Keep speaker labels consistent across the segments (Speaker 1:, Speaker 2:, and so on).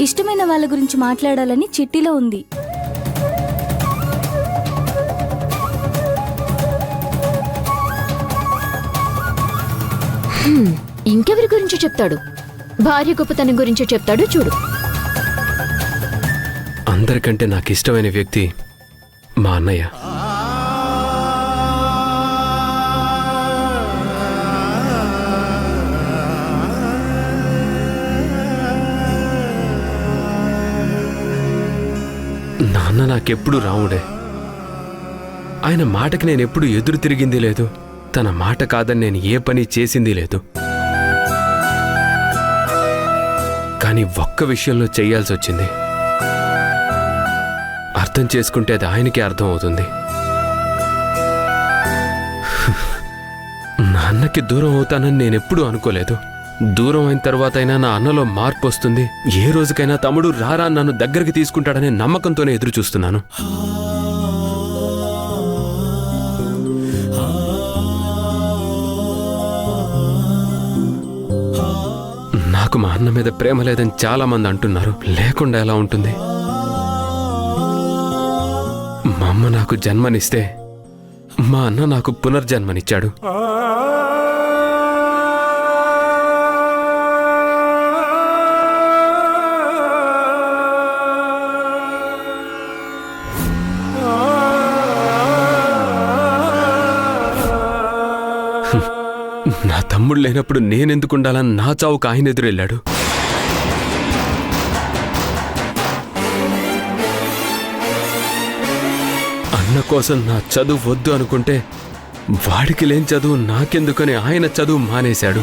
Speaker 1: ఇష్టమైన వాళ్ళ గురించి మాట్లాడాలని చిట్టిలో ఉంది.
Speaker 2: హ్మ్, ఇంకెవరి గురించి చెప్తాడు? భార్య గొప్పతనం గురించి చెప్తాడు చూడు.
Speaker 3: అందరికంటే నాకు ఇష్టమైన వ్యక్తి మా అన్నయ్య. నాన్న నాకెప్పుడు రాముడే ఆయన మాటకి నేను ఎప్పుడు ఎదురు తిరిగింది లేదు. తన మాట కాదని నేను ఏ పని చేసింది లేదు. కానీ ఒక్క విషయంలో చేయాల్సి వచ్చింది. అర్థం చేసుకుంటే అది ఆయనకే అర్థం అవుతుంది. నాన్నకి దూరం అవుతానని నేనెప్పుడు అనుకోలేదు. దూరం అయిన తర్వాత అయినా నా అన్నలో మార్పు వస్తుంది. ఏ రోజుకైనా తమ్ముడు రారా నన్ను దగ్గరికి తీసుకుంటాడనే నమ్మకంతోనే ఎదురు చూస్తున్నాను నాకు మా అన్న మీద ప్రేమ లేదని చాలా మంది అంటున్నారు. లేకుండా ఎలా ఉంటుంది? మా అమ్మ నాకు జన్మనిస్తే మా అన్న నాకు పునర్జన్మనిచ్చాడు. నా తమ్ముడు లేనప్పుడు నేనెందుకు ఉండాలని నా చావుకు ఆయన ఎదురెళ్ళాడు. అన్న కోసం నా చదువు వద్దు అనుకుంటే వాడికి లేని చదువు నాకెందుకని ఆయన చదువు మానేశాడు.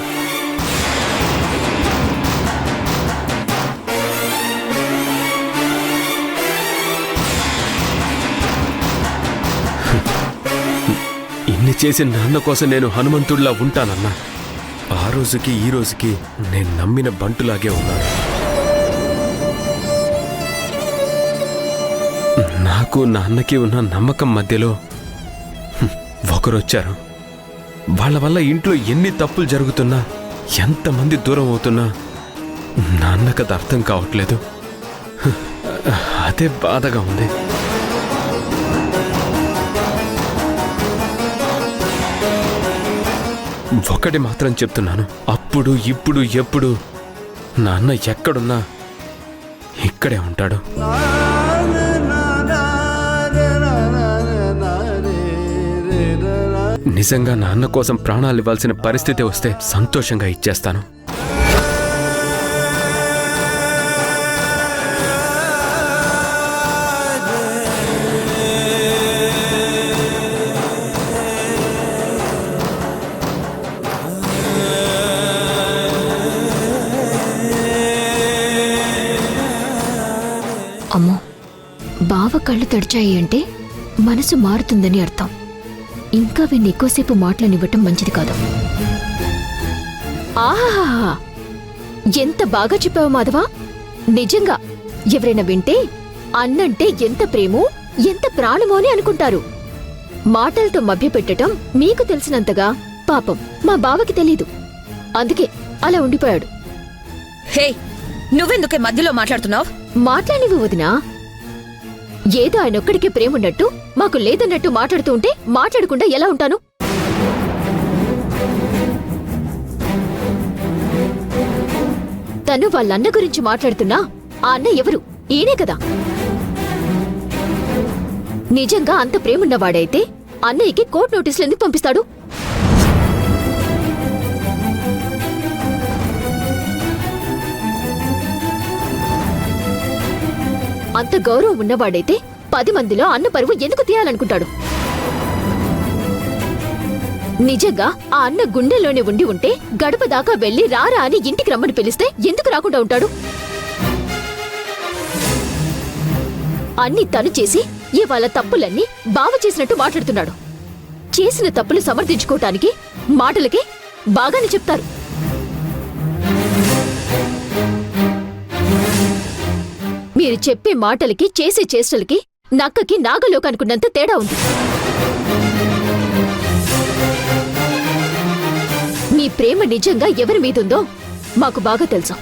Speaker 3: ఇన్ని చేసి నాన్న కోసం నేను హనుమంతుడిలా ఉంటానన్నా. ఆ రోజుకి ఈ రోజుకి నేను నమ్మిన బంటులాగే ఉన్నాను. నాకు నాన్నకి ఉన్న నమ్మకం మధ్యలో ఒకరొచ్చారు. వాళ్ళ వల్ల ఇంట్లో ఎన్ని తప్పులు జరుగుతున్నా ఎంతమంది దూరం అవుతున్నా నాన్నకు అది అర్థం కావట్లేదు. అదే బాధగా ఉంది. ఒకటి మాత్రం చెప్తున్నాను. అప్పుడు ఇప్పుడు ఎప్పుడు నాన్న ఎక్కడున్నా ఇక్కడే ఉంటాడు. నిజంగా నాన్న కోసం ప్రాణాలు ఇవ్వాల్సిన పరిస్థితి వస్తే సంతోషంగా ఇచ్చేస్తాను.
Speaker 2: అమ్మో బావ కళ్ళు తడిచాయి అంటే మనసు మారుతుందని అర్థం. ఇంకా వీన్ని ఎక్కువసేపు మాటలనివ్వటం మంచిది కాదు. ఆహాహా ఎంత బాగా చెప్పావు మాధవా? నిజంగా ఎవరైనా వింటే అన్నంటే ఎంత ప్రేమో ఎంత ప్రాణమో అని అనుకుంటారు. మాటలతో మభ్యపెట్టటం మీకు తెలిసినంతగా పాపం మా బావకి తెలీదు. అందుకే అలా ఉండిపోయాడు.
Speaker 4: హే నువ్వెందుకే మధ్యలో మాట్లాడుతున్నావు?
Speaker 2: మాట్లాడివి వదినా. ఏదో ఆయన ఆయనొక్కడికే ప్రేమున్నట్టు మాకు లేదన్నట్టు మాట్లాడుతూ ఉంటే మాట్లాడకుండా ఎలా ఉంటాను? తను వాళ్ళ అన్న గురించి మాట్లాడుతున్నా ఆ అన్న ఎవరు? ఈయనే కదా. నిజంగా అంత ప్రేమున్నవాడైతే అన్నయ్యకి కోర్టు నోటీసులు ఎందుకు పంపిస్తాడు? అంత గౌరవం ఉన్నవాడైతే పది మందిలో అన్న పరువు ఎందుకు తీయాలనుకుంటాడు? నిజంగా ఆ అన్న గుండెల్లోనే ఉండి ఉంటే గడప దాకా వెళ్ళి రారా అని ఇంటికి రమ్మని పిలిస్తే ఎందుకు రాకుండా ఉంటాడు? అన్ని తను చేసి ఇవాళ తప్పులన్నీ బావ చేసినట్టు మాట్లాడుతున్నాడు. చేసిన తప్పులు సమర్థించుకోవటానికి మాటలకి బాగానే చెప్తారు. మీరు చెప్పే మాటలకి చేసే చేష్టలకి నక్కకి నాగలోకి అనుకున్నంత తేడా ఉంది. మీ ప్రేమ నిజంగా ఎవరి మీదుందో మాకు బాగా తెలుసు.